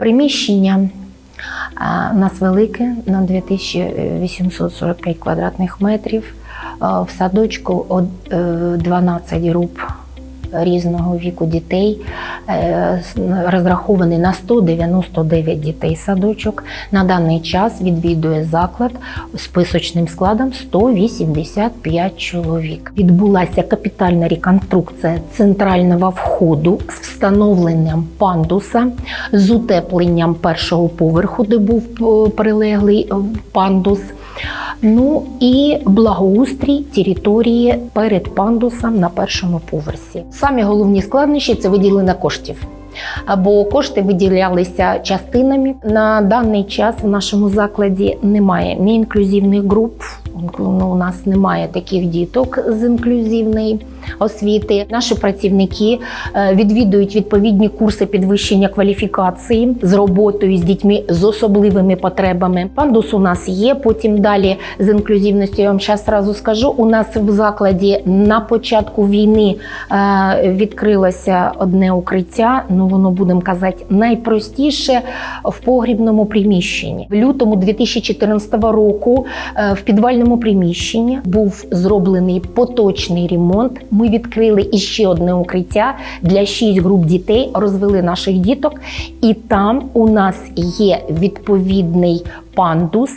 Приміщення у нас велике на 2845 квадратних метрів. В садочку од- е, 12 груп різного віку дітей, Е, розрахований на 199 дітей садочок. На даний час відвідує заклад списочним складом 185 чоловік. Відбулася капітальна реконструкція центрального входу з встановленням пандуса, з утепленням першого поверху, де був е, прилеглий е, пандус. Ну і благоустрій території перед пандусом на першому поверсі. Самі головні складнощі це виділення коштів. Бо кошти виділялися частинами. На даний час в нашому закладі немає ні інклюзивних груп. Ну, у нас немає таких діток з інклюзивної освіти. Наші працівники е, відвідують відповідні курси підвищення кваліфікації з роботою з дітьми з особливими потребами. Пандус у нас є. Потім далі з інклюзивністю. Я вам зараз одразу скажу. У нас в закладі на початку війни е, відкрилося одне укриття. Ну воно будемо казати найпростіше в погрібному приміщенні. В лютому 2014 року е, в підвальному приміщенні був зроблений поточний ремонт. Ми відкрили іще одне укриття для шість груп дітей, розвели наших діток, і там у нас є відповідний пандус.